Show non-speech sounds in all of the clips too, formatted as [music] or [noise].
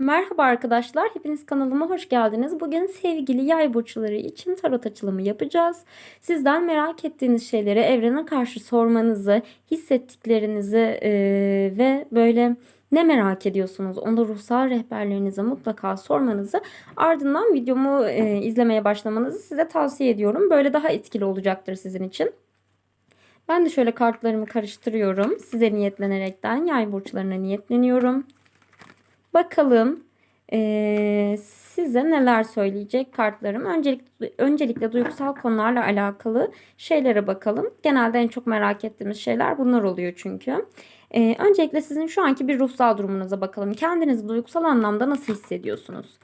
Merhaba arkadaşlar, hepiniz kanalıma hoş geldiniz. Bugün sevgili yay burçları için tarot açılımı yapacağız. Sizden merak ettiğiniz şeyleri evrene karşı sormanızı, hissettiklerinizi eee, ve böyle ne merak ediyorsunuz onu ruhsal rehberlerinize mutlaka sormanızı ardından videomu eee, izlemeye başlamanızı size tavsiye ediyorum. Böyle daha etkili olacaktır sizin için. Ben de şöyle kartlarımı karıştırıyorum. Size niyetlenerekten yay burçlarına niyetleniyorum. Bakalım eee, size neler söyleyecek kartlarım. Öncelikle, öncelikle duygusal konularla alakalı şeylere bakalım. Genelde en çok merak ettiğimiz şeyler bunlar oluyor çünkü. Eee, öncelikle sizin şu anki bir ruhsal durumunuza bakalım. Kendinizi duygusal anlamda nasıl hissediyorsunuz?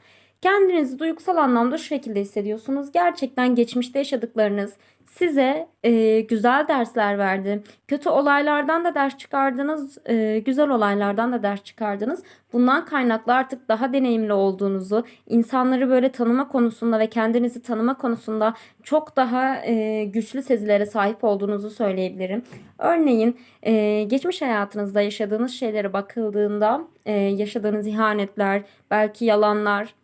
Kendinizi duygusal anlamda şu şekilde hissediyorsunuz. Gerçekten geçmişte yaşadıklarınız size e, güzel dersler verdi. Kötü olaylardan da ders çıkardınız, e, güzel olaylardan da ders çıkardınız. Bundan kaynaklı artık daha deneyimli olduğunuzu, insanları böyle tanıma konusunda ve kendinizi tanıma konusunda çok daha e, güçlü sezilere sahip olduğunuzu söyleyebilirim. Örneğin e, geçmiş hayatınızda yaşadığınız şeylere bakıldığında e, yaşadığınız ihanetler, belki yalanlar,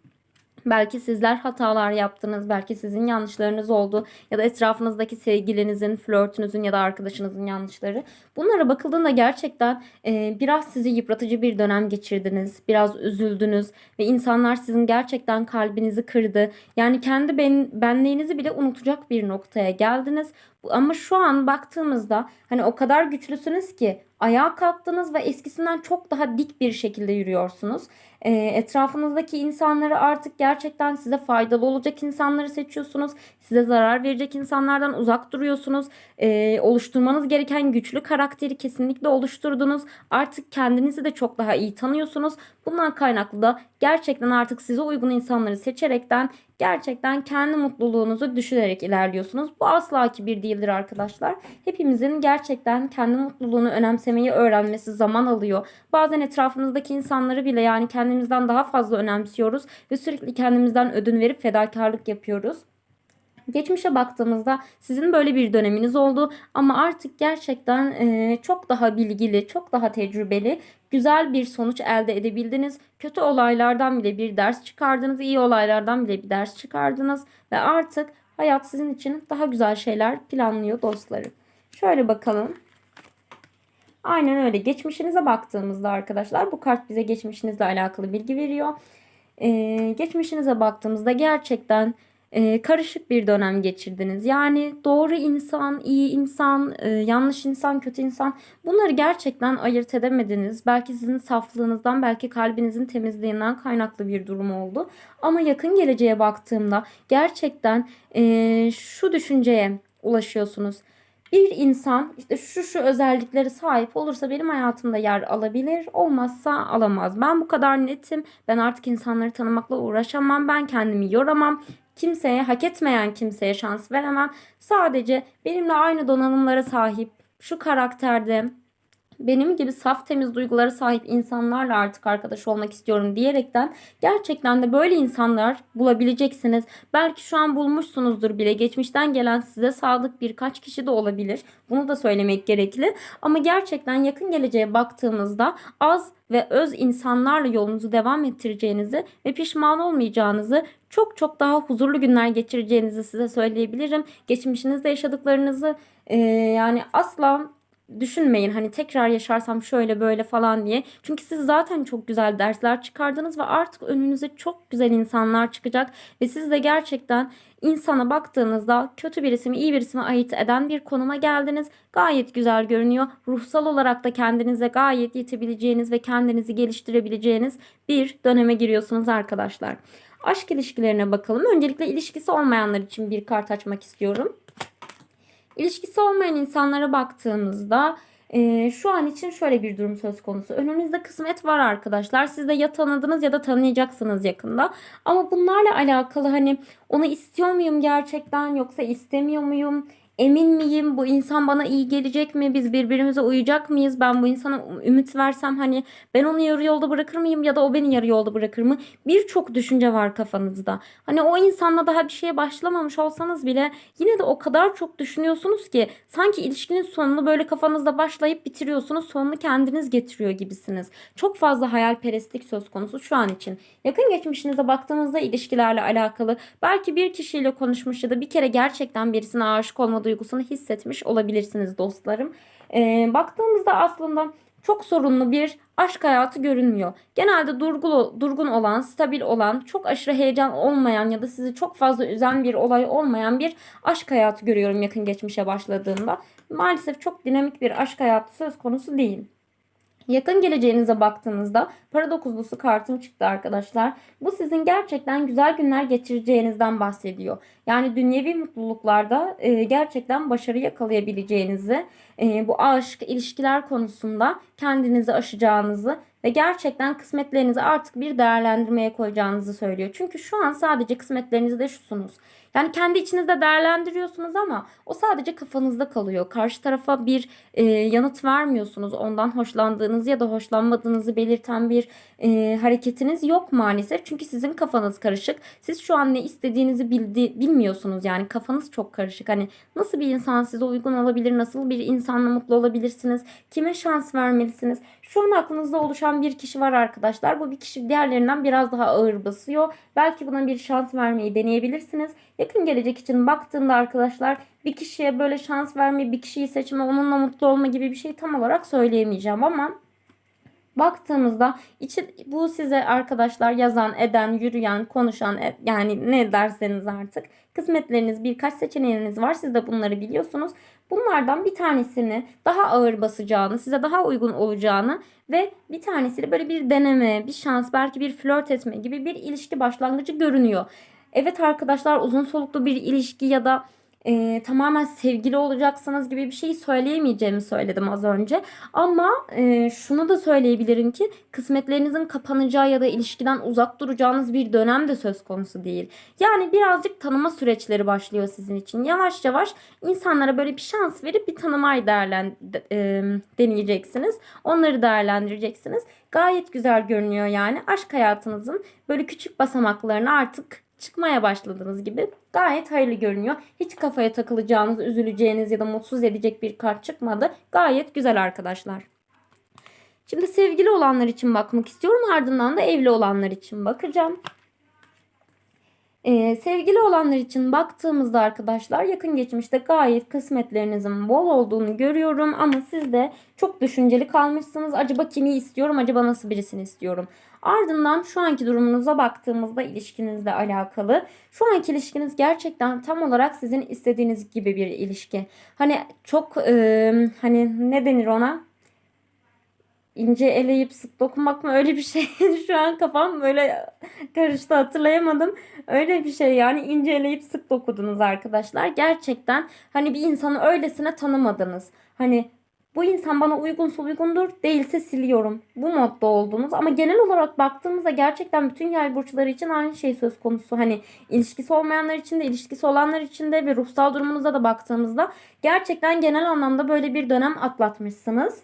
Belki sizler hatalar yaptınız, belki sizin yanlışlarınız oldu ya da etrafınızdaki sevgilinizin, flörtünüzün ya da arkadaşınızın yanlışları. Bunlara bakıldığında gerçekten e, biraz sizi yıpratıcı bir dönem geçirdiniz, biraz üzüldünüz ve insanlar sizin gerçekten kalbinizi kırdı. Yani kendi ben, benliğinizi bile unutacak bir noktaya geldiniz. Ama şu an baktığımızda hani o kadar güçlüsünüz ki ayağa kalktınız ve eskisinden çok daha dik bir şekilde yürüyorsunuz. E, etrafınızdaki insanları artık gerçekten size faydalı olacak insanları seçiyorsunuz. Size zarar verecek insanlardan uzak duruyorsunuz. E, oluşturmanız gereken güçlü karakteri kesinlikle oluşturdunuz. Artık kendinizi de çok daha iyi tanıyorsunuz. Bundan kaynaklı da gerçekten artık size uygun insanları seçerekten gerçekten kendi mutluluğunuzu düşünerek ilerliyorsunuz. Bu asla kibir değildir arkadaşlar. Hepimizin gerçekten kendi mutluluğunu önemsemeyi öğrenmesi zaman alıyor. Bazen etrafımızdaki insanları bile yani kendimizden daha fazla önemsiyoruz ve sürekli kendimizden ödün verip fedakarlık yapıyoruz. Geçmişe baktığımızda sizin böyle bir döneminiz oldu ama artık gerçekten e, çok daha bilgili, çok daha tecrübeli, güzel bir sonuç elde edebildiniz. Kötü olaylardan bile bir ders çıkardınız, iyi olaylardan bile bir ders çıkardınız ve artık hayat sizin için daha güzel şeyler planlıyor dostlarım. Şöyle bakalım. Aynen öyle. Geçmişinize baktığımızda arkadaşlar bu kart bize geçmişinizle alakalı bilgi veriyor. Ee, geçmişinize baktığımızda gerçekten e, karışık bir dönem geçirdiniz. Yani doğru insan, iyi insan, e, yanlış insan, kötü insan bunları gerçekten ayırt edemediniz. Belki sizin saflığınızdan, belki kalbinizin temizliğinden kaynaklı bir durum oldu. Ama yakın geleceğe baktığımda gerçekten e, şu düşünceye ulaşıyorsunuz. Bir insan işte şu şu özellikleri sahip olursa benim hayatımda yer alabilir, olmazsa alamaz. Ben bu kadar netim. Ben artık insanları tanımakla uğraşamam. Ben kendimi yoramam kimseye hak etmeyen kimseye şans veremem. Sadece benimle aynı donanımlara sahip şu karakterde benim gibi saf temiz duygulara sahip insanlarla artık arkadaş olmak istiyorum diyerekten gerçekten de böyle insanlar bulabileceksiniz. Belki şu an bulmuşsunuzdur bile. Geçmişten gelen size sadık birkaç kişi de olabilir. Bunu da söylemek gerekli. Ama gerçekten yakın geleceğe baktığımızda az ve öz insanlarla yolunuzu devam ettireceğinizi ve pişman olmayacağınızı çok çok daha huzurlu günler geçireceğinizi size söyleyebilirim. Geçmişinizde yaşadıklarınızı e, yani asla düşünmeyin hani tekrar yaşarsam şöyle böyle falan diye. Çünkü siz zaten çok güzel dersler çıkardınız ve artık önünüze çok güzel insanlar çıkacak ve siz de gerçekten insana baktığınızda kötü birisi mi iyi birisi mi ayırt eden bir konuma geldiniz. Gayet güzel görünüyor. Ruhsal olarak da kendinize gayet yetebileceğiniz ve kendinizi geliştirebileceğiniz bir döneme giriyorsunuz arkadaşlar. Aşk ilişkilerine bakalım. Öncelikle ilişkisi olmayanlar için bir kart açmak istiyorum. İlişkisi olmayan insanlara baktığımızda e, şu an için şöyle bir durum söz konusu. Önünüzde kısmet var arkadaşlar. Siz de ya tanıdınız ya da tanıyacaksınız yakında. Ama bunlarla alakalı hani onu istiyor muyum gerçekten yoksa istemiyor muyum? Emin miyim? Bu insan bana iyi gelecek mi? Biz birbirimize uyacak mıyız? Ben bu insana ümit versem hani ben onu yarı yolda bırakır mıyım ya da o beni yarı yolda bırakır mı? Birçok düşünce var kafanızda. Hani o insanla daha bir şeye başlamamış olsanız bile yine de o kadar çok düşünüyorsunuz ki sanki ilişkinin sonunu böyle kafanızda başlayıp bitiriyorsunuz. Sonunu kendiniz getiriyor gibisiniz. Çok fazla hayalperestlik söz konusu şu an için. Yakın geçmişinize baktığınızda ilişkilerle alakalı belki bir kişiyle konuşmuş ya da bir kere gerçekten birisine aşık duygusunu hissetmiş olabilirsiniz dostlarım. Ee, baktığımızda aslında çok sorunlu bir aşk hayatı görünmüyor. Genelde durgulu, durgun olan, stabil olan, çok aşırı heyecan olmayan ya da sizi çok fazla üzen bir olay olmayan bir aşk hayatı görüyorum yakın geçmişe başladığımda. Maalesef çok dinamik bir aşk hayatı söz konusu değil. Yakın geleceğinize baktığınızda para dokuzlusu kartım çıktı arkadaşlar. Bu sizin gerçekten güzel günler geçireceğinizden bahsediyor. Yani dünyevi mutluluklarda e, gerçekten başarı yakalayabileceğinizi, e, bu aşk, ilişkiler konusunda kendinizi aşacağınızı ve gerçekten kısmetlerinizi artık bir değerlendirmeye koyacağınızı söylüyor. Çünkü şu an sadece kısmetlerinizde şusunuz. Yani kendi içinizde değerlendiriyorsunuz ama o sadece kafanızda kalıyor. Karşı tarafa bir e, yanıt vermiyorsunuz. Ondan hoşlandığınızı ya da hoşlanmadığınızı belirten bir e, hareketiniz yok maalesef. Çünkü sizin kafanız karışık. Siz şu an ne istediğinizi bildi, bilmiyorsunuz. Yani kafanız çok karışık. Hani nasıl bir insan size uygun olabilir? Nasıl bir insanla mutlu olabilirsiniz? Kime şans vermelisiniz? Şu an aklınızda oluşan bir kişi var arkadaşlar. Bu bir kişi diğerlerinden biraz daha ağır basıyor. Belki buna bir şans vermeyi deneyebilirsiniz. Yakın gelecek için baktığımda arkadaşlar bir kişiye böyle şans vermeyi, bir kişiyi seçme, onunla mutlu olma gibi bir şey tam olarak söyleyemeyeceğim ama baktığımızda içi, bu size arkadaşlar yazan, eden, yürüyen, konuşan e, yani ne derseniz artık kısmetleriniz birkaç seçeneğiniz var. Siz de bunları biliyorsunuz. Bunlardan bir tanesini daha ağır basacağını, size daha uygun olacağını ve bir tanesiyle böyle bir deneme, bir şans, belki bir flört etme gibi bir ilişki başlangıcı görünüyor. Evet arkadaşlar uzun soluklu bir ilişki ya da e, tamamen sevgili olacaksınız gibi bir şey söyleyemeyeceğimi söyledim az önce. Ama e, şunu da söyleyebilirim ki kısmetlerinizin kapanacağı ya da ilişkiden uzak duracağınız bir dönem de söz konusu değil. Yani birazcık tanıma süreçleri başlıyor sizin için. Yavaş yavaş insanlara böyle bir şans verip bir tanımayı değerlen, e, deneyeceksiniz. Onları değerlendireceksiniz. Gayet güzel görünüyor yani. Aşk hayatınızın böyle küçük basamaklarını artık çıkmaya başladığınız gibi gayet hayırlı görünüyor. Hiç kafaya takılacağınız, üzüleceğiniz ya da mutsuz edecek bir kart çıkmadı. Gayet güzel arkadaşlar. Şimdi sevgili olanlar için bakmak istiyorum. Ardından da evli olanlar için bakacağım. Ee, sevgili olanlar için baktığımızda arkadaşlar yakın geçmişte gayet kısmetlerinizin bol olduğunu görüyorum ama siz de çok düşünceli kalmışsınız. Acaba kimi istiyorum? Acaba nasıl birisini istiyorum? Ardından şu anki durumunuza baktığımızda ilişkinizle alakalı. Şu anki ilişkiniz gerçekten tam olarak sizin istediğiniz gibi bir ilişki. Hani çok e, hani ne denir ona? İnce eleyip sık dokunmak mı öyle bir şey? [laughs] Şu an kafam böyle karıştı hatırlayamadım. Öyle bir şey yani ince eleyip sık dokudunuz arkadaşlar. Gerçekten hani bir insanı öylesine tanımadınız. Hani bu insan bana uygunsa uygundur değilse siliyorum. Bu modda oldunuz. Ama genel olarak baktığımızda gerçekten bütün yay burçları için aynı şey söz konusu. Hani ilişkisi olmayanlar için de ilişkisi olanlar için de ve ruhsal durumunuza da baktığımızda gerçekten genel anlamda böyle bir dönem atlatmışsınız.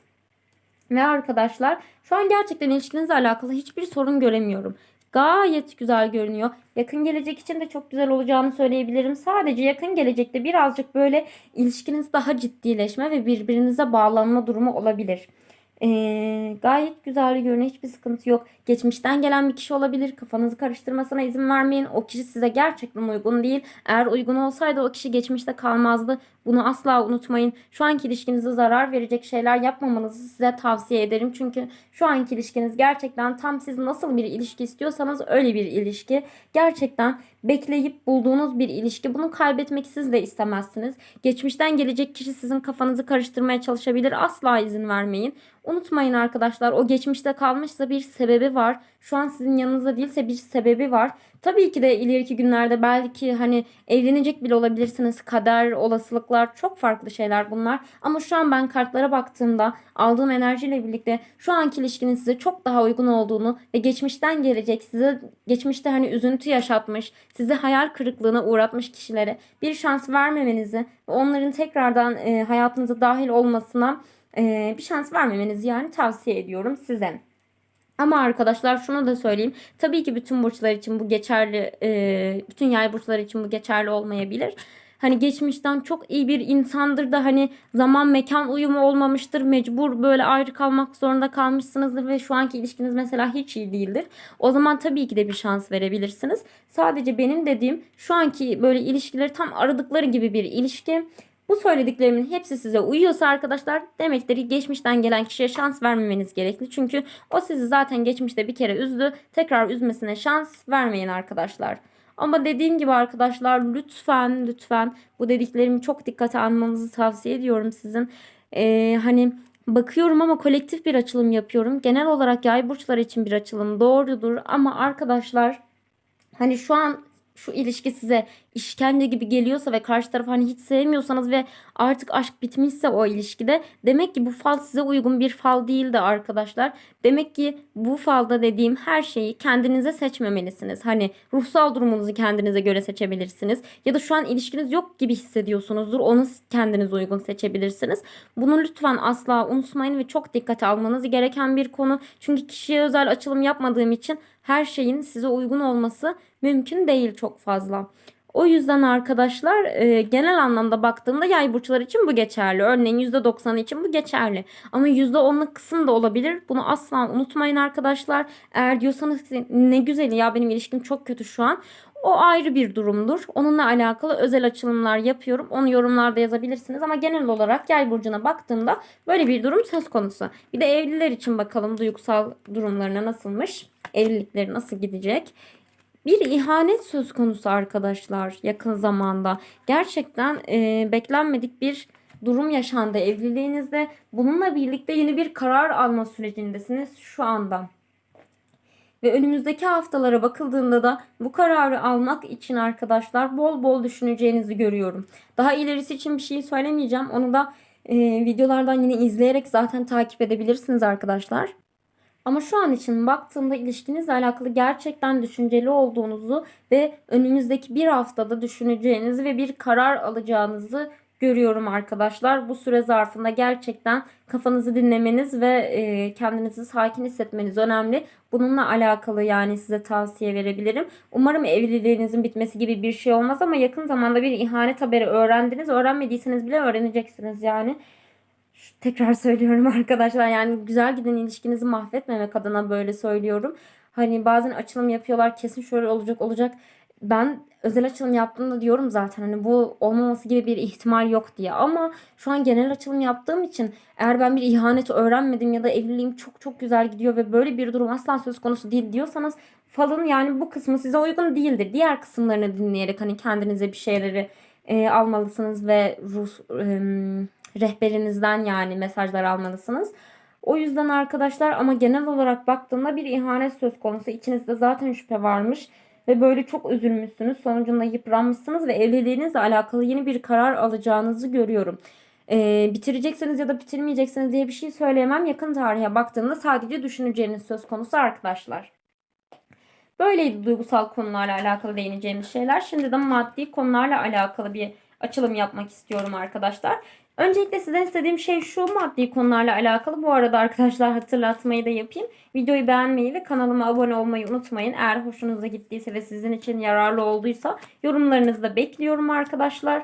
Ve arkadaşlar şu an gerçekten ilişkinizle alakalı hiçbir sorun göremiyorum. Gayet güzel görünüyor. Yakın gelecek için de çok güzel olacağını söyleyebilirim. Sadece yakın gelecekte birazcık böyle ilişkiniz daha ciddileşme ve birbirinize bağlanma durumu olabilir. Ee, gayet güzel görünüyor. Hiçbir sıkıntı yok. Geçmişten gelen bir kişi olabilir. Kafanızı karıştırmasına izin vermeyin. O kişi size gerçekten uygun değil. Eğer uygun olsaydı o kişi geçmişte kalmazdı. Bunu asla unutmayın. Şu anki ilişkinize zarar verecek şeyler yapmamanızı size tavsiye ederim. Çünkü şu anki ilişkiniz gerçekten tam siz nasıl bir ilişki istiyorsanız öyle bir ilişki. Gerçekten bekleyip bulduğunuz bir ilişki. Bunu kaybetmek siz de istemezsiniz. Geçmişten gelecek kişi sizin kafanızı karıştırmaya çalışabilir. Asla izin vermeyin. Unutmayın arkadaşlar o geçmişte kalmışsa bir sebebi var. Şu an sizin yanınızda değilse bir sebebi var. Tabii ki de ileriki günlerde belki hani evlenecek bile olabilirsiniz. Kader, olasılıklar çok farklı şeyler bunlar. Ama şu an ben kartlara baktığımda aldığım enerjiyle birlikte şu anki ilişkinin size çok daha uygun olduğunu ve geçmişten gelecek size geçmişte hani üzüntü yaşatmış, sizi hayal kırıklığına uğratmış kişilere bir şans vermemenizi ve onların tekrardan e, hayatınıza dahil olmasına e, bir şans vermemenizi yani tavsiye ediyorum size. Ama arkadaşlar şunu da söyleyeyim. Tabii ki bütün burçlar için bu geçerli, e, bütün yay burçları için bu geçerli olmayabilir. Hani geçmişten çok iyi bir insandır da hani zaman mekan uyumu olmamıştır. Mecbur böyle ayrı kalmak zorunda kalmışsınızdır ve şu anki ilişkiniz mesela hiç iyi değildir. O zaman tabii ki de bir şans verebilirsiniz. Sadece benim dediğim şu anki böyle ilişkileri tam aradıkları gibi bir ilişki. Bu söylediklerimin hepsi size uyuyorsa arkadaşlar demektir ki geçmişten gelen kişiye şans vermemeniz gerekli. Çünkü o sizi zaten geçmişte bir kere üzdü. Tekrar üzmesine şans vermeyin arkadaşlar. Ama dediğim gibi arkadaşlar lütfen lütfen bu dediklerimi çok dikkate almanızı tavsiye ediyorum sizin. Ee, hani bakıyorum ama kolektif bir açılım yapıyorum. Genel olarak yay burçları için bir açılım doğrudur ama arkadaşlar hani şu an şu ilişki size işkence gibi geliyorsa ve karşı tarafı hani hiç sevmiyorsanız ve artık aşk bitmişse o ilişkide demek ki bu fal size uygun bir fal değildi arkadaşlar. Demek ki bu falda dediğim her şeyi kendinize seçmemelisiniz. Hani ruhsal durumunuzu kendinize göre seçebilirsiniz. Ya da şu an ilişkiniz yok gibi hissediyorsunuzdur. Onu kendinize uygun seçebilirsiniz. Bunu lütfen asla unutmayın ve çok dikkate almanız gereken bir konu. Çünkü kişiye özel açılım yapmadığım için her şeyin size uygun olması mümkün değil çok fazla. O yüzden arkadaşlar e, genel anlamda baktığımda yay burçları için bu geçerli. Örneğin %90'ı için bu geçerli. Ama %10'luk kısım da olabilir. Bunu asla unutmayın arkadaşlar. Eğer diyorsanız ki ne güzel ya benim ilişkim çok kötü şu an. O ayrı bir durumdur. Onunla alakalı özel açılımlar yapıyorum. Onu yorumlarda yazabilirsiniz. Ama genel olarak yay burcuna baktığımda böyle bir durum söz konusu. Bir de evliler için bakalım duygusal durumlarına nasılmış. Evlilikleri nasıl gidecek? Bir ihanet söz konusu arkadaşlar yakın zamanda. Gerçekten e, beklenmedik bir durum yaşandı evliliğinizde. Bununla birlikte yeni bir karar alma sürecindesiniz şu anda. Ve önümüzdeki haftalara bakıldığında da bu kararı almak için arkadaşlar bol bol düşüneceğinizi görüyorum. Daha ilerisi için bir şey söylemeyeceğim. Onu da e, videolardan yine izleyerek zaten takip edebilirsiniz arkadaşlar. Ama şu an için baktığımda ilişkinizle alakalı gerçekten düşünceli olduğunuzu ve önümüzdeki bir haftada düşüneceğinizi ve bir karar alacağınızı görüyorum arkadaşlar. Bu süre zarfında gerçekten kafanızı dinlemeniz ve e, kendinizi sakin hissetmeniz önemli. Bununla alakalı yani size tavsiye verebilirim. Umarım evliliğinizin bitmesi gibi bir şey olmaz ama yakın zamanda bir ihanet haberi öğrendiniz. Öğrenmediyseniz bile öğreneceksiniz yani. Tekrar söylüyorum [laughs] arkadaşlar yani güzel giden ilişkinizi mahvetmemek adına böyle söylüyorum. Hani bazen açılım yapıyorlar kesin şöyle olacak olacak. Ben özel açılım yaptığımda diyorum zaten hani bu olmaması gibi bir ihtimal yok diye. Ama şu an genel açılım yaptığım için eğer ben bir ihanet öğrenmedim ya da evliliğim çok çok güzel gidiyor ve böyle bir durum asla söz konusu değil diyorsanız falın yani bu kısmı size uygun değildir. Diğer kısımlarını dinleyerek hani kendinize bir şeyleri e, almalısınız ve ruh, e, rehberinizden yani mesajlar almalısınız. O yüzden arkadaşlar ama genel olarak baktığımda bir ihanet söz konusu. İçinizde zaten şüphe varmış ve böyle çok üzülmüşsünüz. Sonucunda yıpranmışsınız ve evliliğinizle alakalı yeni bir karar alacağınızı görüyorum. Ee, bitireceksiniz ya da bitirmeyeceksiniz diye bir şey söyleyemem. Yakın tarihe baktığımda sadece düşüneceğiniz söz konusu arkadaşlar. Böyleydi duygusal konularla alakalı değineceğimiz şeyler. Şimdi de maddi konularla alakalı bir açılım yapmak istiyorum arkadaşlar. Öncelikle sizden istediğim şey şu maddi konularla alakalı. Bu arada arkadaşlar hatırlatmayı da yapayım. Videoyu beğenmeyi ve kanalıma abone olmayı unutmayın. Eğer hoşunuza gittiyse ve sizin için yararlı olduysa yorumlarınızı da bekliyorum arkadaşlar.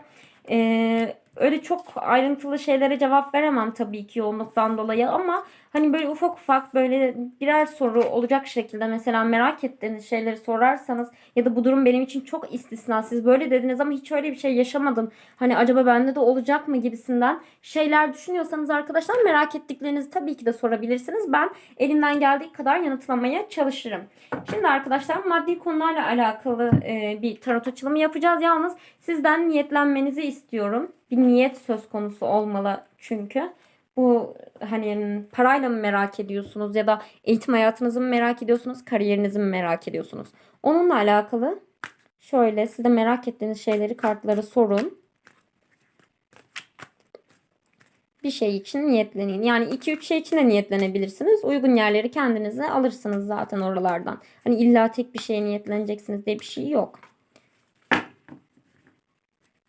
Ee, öyle çok ayrıntılı şeylere cevap veremem tabii ki yoğunluktan dolayı ama hani böyle ufak ufak böyle birer soru olacak şekilde mesela merak ettiğiniz şeyleri sorarsanız ya da bu durum benim için çok istisna siz böyle dediniz ama hiç öyle bir şey yaşamadım hani acaba bende de olacak mı gibisinden şeyler düşünüyorsanız arkadaşlar merak ettiklerinizi tabii ki de sorabilirsiniz ben elimden geldiği kadar yanıtlamaya çalışırım. Şimdi arkadaşlar maddi konularla alakalı e, bir tarot açılımı yapacağız yalnız sizden niyetlenmenizi istiyorum bir niyet söz konusu olmalı çünkü. Bu hani parayla mı merak ediyorsunuz ya da eğitim hayatınızı mı merak ediyorsunuz, kariyerinizi mi merak ediyorsunuz? Onunla alakalı şöyle size merak ettiğiniz şeyleri kartlara sorun. bir şey için niyetlenin. Yani 2-3 şey için de niyetlenebilirsiniz. Uygun yerleri kendinize alırsınız zaten oralardan. Hani illa tek bir şeye niyetleneceksiniz diye bir şey yok.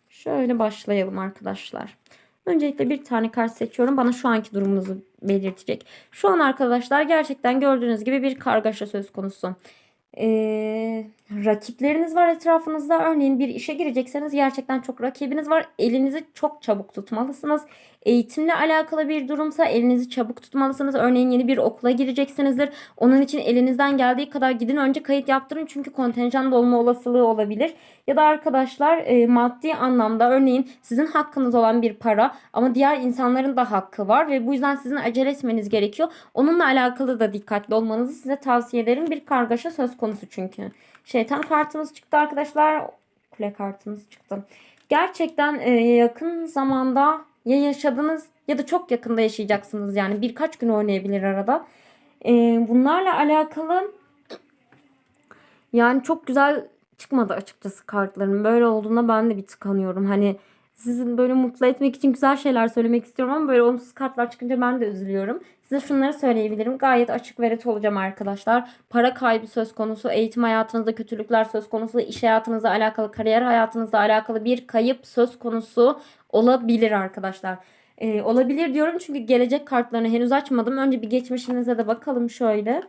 Şöyle başlayalım arkadaşlar. Öncelikle bir tane kart seçiyorum. Bana şu anki durumunuzu belirtecek. Şu an arkadaşlar gerçekten gördüğünüz gibi bir kargaşa söz konusu. Ee, rakipleriniz var etrafınızda. Örneğin bir işe girecekseniz gerçekten çok rakibiniz var. Elinizi çok çabuk tutmalısınız. Eğitimle alakalı bir durumsa elinizi çabuk tutmalısınız. Örneğin yeni bir okula gireceksinizdir. Onun için elinizden geldiği kadar gidin önce kayıt yaptırın. Çünkü kontenjan dolma olasılığı olabilir. Ya da arkadaşlar e, maddi anlamda örneğin sizin hakkınız olan bir para ama diğer insanların da hakkı var ve bu yüzden sizin acele etmeniz gerekiyor. Onunla alakalı da dikkatli olmanızı size tavsiye ederim. Bir kargaşa söz konusu çünkü. Şeytan kartımız çıktı arkadaşlar. Kule kartımız çıktı. Gerçekten e, yakın zamanda ya yaşadınız ya da çok yakında yaşayacaksınız. Yani birkaç gün oynayabilir arada. E, bunlarla alakalı yani çok güzel çıkmadı açıkçası kartların. Böyle olduğunda ben de bir tıkanıyorum. Hani sizin böyle mutlu etmek için güzel şeyler söylemek istiyorum ama böyle olumsuz kartlar çıkınca ben de üzülüyorum. Size şunları söyleyebilirim. Gayet açık ve net olacağım arkadaşlar. Para kaybı söz konusu, eğitim hayatınızda kötülükler söz konusu, iş hayatınızla alakalı, kariyer hayatınızla alakalı bir kayıp söz konusu olabilir arkadaşlar. Ee, olabilir diyorum çünkü gelecek kartlarını henüz açmadım. Önce bir geçmişinize de bakalım şöyle.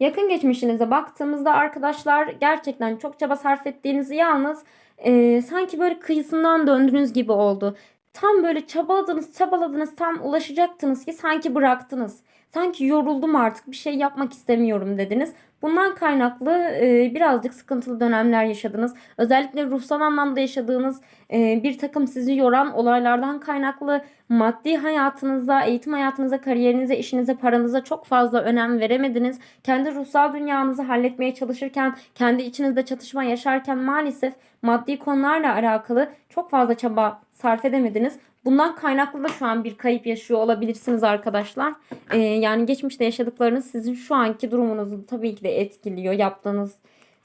Yakın geçmişinize baktığımızda arkadaşlar gerçekten çok çaba sarf ettiğinizi yalnız e, sanki böyle kıyısından döndüğünüz gibi oldu. Tam böyle çabaladınız çabaladınız tam ulaşacaktınız ki sanki bıraktınız. Sanki yoruldum artık bir şey yapmak istemiyorum dediniz. Bundan kaynaklı e, birazcık sıkıntılı dönemler yaşadınız. Özellikle ruhsal anlamda yaşadığınız e, bir takım sizi yoran olaylardan kaynaklı maddi hayatınıza, eğitim hayatınıza, kariyerinize, işinize, paranıza çok fazla önem veremediniz. Kendi ruhsal dünyanızı halletmeye çalışırken, kendi içinizde çatışma yaşarken maalesef maddi konularla alakalı çok fazla çaba sarf edemediniz. Bundan kaynaklı da şu an bir kayıp yaşıyor olabilirsiniz arkadaşlar. Ee, yani geçmişte yaşadıklarınız sizin şu anki durumunuzu tabii ki de etkiliyor. Yaptığınız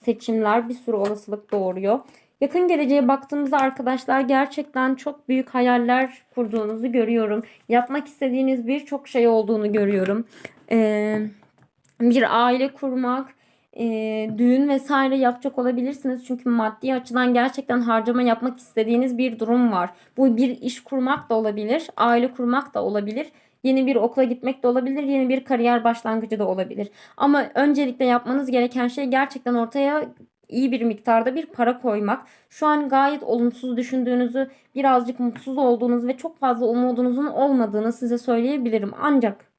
seçimler bir sürü olasılık doğuruyor. Yakın geleceğe baktığımızda arkadaşlar gerçekten çok büyük hayaller kurduğunuzu görüyorum. Yapmak istediğiniz birçok şey olduğunu görüyorum. Ee, bir aile kurmak, e, düğün vesaire yapacak olabilirsiniz. Çünkü maddi açıdan gerçekten harcama yapmak istediğiniz bir durum var. Bu bir iş kurmak da olabilir, aile kurmak da olabilir. Yeni bir okula gitmek de olabilir, yeni bir kariyer başlangıcı da olabilir. Ama öncelikle yapmanız gereken şey gerçekten ortaya iyi bir miktarda bir para koymak. Şu an gayet olumsuz düşündüğünüzü, birazcık mutsuz olduğunuz ve çok fazla umudunuzun olmadığını size söyleyebilirim. Ancak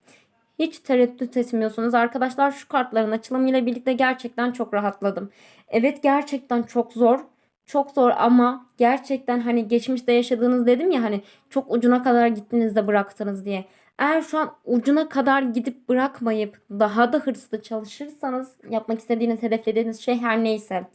hiç tereddüt etmiyorsunuz. Arkadaşlar şu kartların açılımıyla birlikte gerçekten çok rahatladım. Evet gerçekten çok zor. Çok zor ama gerçekten hani geçmişte yaşadığınız dedim ya hani çok ucuna kadar gittiniz de bıraktınız diye. Eğer şu an ucuna kadar gidip bırakmayıp daha da hırslı çalışırsanız yapmak istediğiniz, hedeflediğiniz şey her neyse.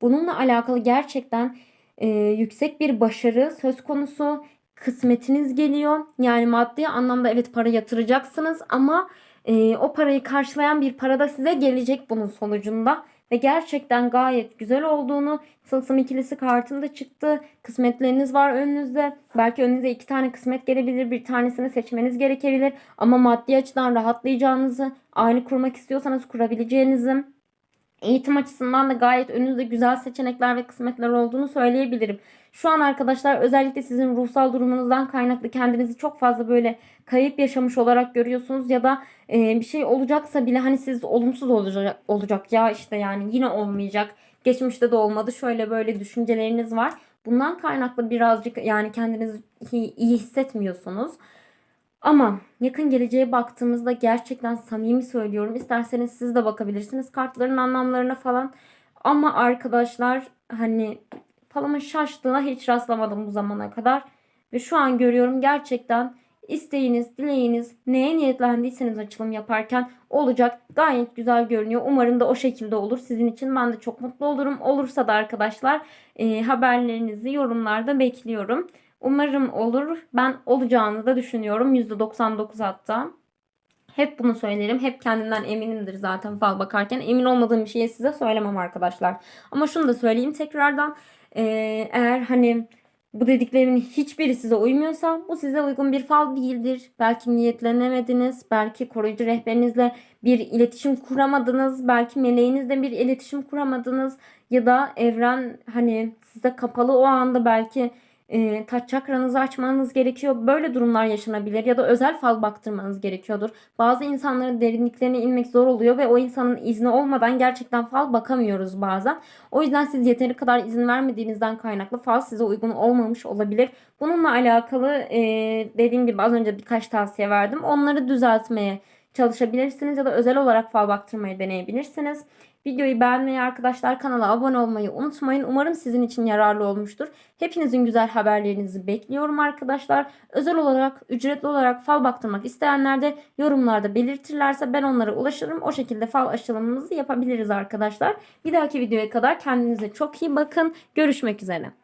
Bununla alakalı gerçekten e, yüksek bir başarı söz konusu kısmetiniz geliyor. Yani maddi anlamda evet para yatıracaksınız ama e, o parayı karşılayan bir para da size gelecek bunun sonucunda. Ve gerçekten gayet güzel olduğunu Tılsım ikilisi kartında çıktı. Kısmetleriniz var önünüzde. Belki önünüze iki tane kısmet gelebilir. Bir tanesini seçmeniz gerekebilir. Ama maddi açıdan rahatlayacağınızı, aile kurmak istiyorsanız kurabileceğinizi, eğitim açısından da gayet önünüzde güzel seçenekler ve kısmetler olduğunu söyleyebilirim. Şu an arkadaşlar özellikle sizin ruhsal durumunuzdan kaynaklı kendinizi çok fazla böyle kayıp yaşamış olarak görüyorsunuz ya da e, bir şey olacaksa bile hani siz olumsuz olacak olacak ya işte yani yine olmayacak. Geçmişte de olmadı. Şöyle böyle düşünceleriniz var. Bundan kaynaklı birazcık yani kendinizi iyi hissetmiyorsunuz. Ama yakın geleceğe baktığımızda gerçekten samimi söylüyorum. İsterseniz siz de bakabilirsiniz kartların anlamlarına falan. Ama arkadaşlar hani falamın şaştığına hiç rastlamadım bu zamana kadar. Ve şu an görüyorum gerçekten isteğiniz, dileğiniz, neye niyetlendiyseniz açılım yaparken olacak. Gayet güzel görünüyor. Umarım da o şekilde olur sizin için. Ben de çok mutlu olurum. Olursa da arkadaşlar e, haberlerinizi yorumlarda bekliyorum. Umarım olur. Ben olacağını da düşünüyorum. %99 hatta. Hep bunu söylerim. Hep kendimden eminimdir zaten fal bakarken. Emin olmadığım bir şeyi size söylemem arkadaşlar. Ama şunu da söyleyeyim tekrardan. Ee, eğer hani bu dediklerimin hiçbiri size uymuyorsa bu size uygun bir fal değildir. Belki niyetlenemediniz. Belki koruyucu rehberinizle bir iletişim kuramadınız. Belki meleğinizle bir iletişim kuramadınız. Ya da evren hani size kapalı o anda belki e, taç çakranızı açmanız gerekiyor. Böyle durumlar yaşanabilir ya da özel fal baktırmanız gerekiyordur. Bazı insanların derinliklerine inmek zor oluyor ve o insanın izni olmadan gerçekten fal bakamıyoruz bazen. O yüzden siz yeteri kadar izin vermediğinizden kaynaklı fal size uygun olmamış olabilir. Bununla alakalı e, dediğim gibi az önce birkaç tavsiye verdim. Onları düzeltmeye çalışabilirsiniz ya da özel olarak fal baktırmayı deneyebilirsiniz. Videoyu beğenmeyi arkadaşlar kanala abone olmayı unutmayın. Umarım sizin için yararlı olmuştur. Hepinizin güzel haberlerinizi bekliyorum arkadaşlar. Özel olarak, ücretli olarak fal baktırmak isteyenler de yorumlarda belirtirlerse ben onlara ulaşırım. O şekilde fal açılımımızı yapabiliriz arkadaşlar. Bir dahaki videoya kadar kendinize çok iyi bakın. Görüşmek üzere.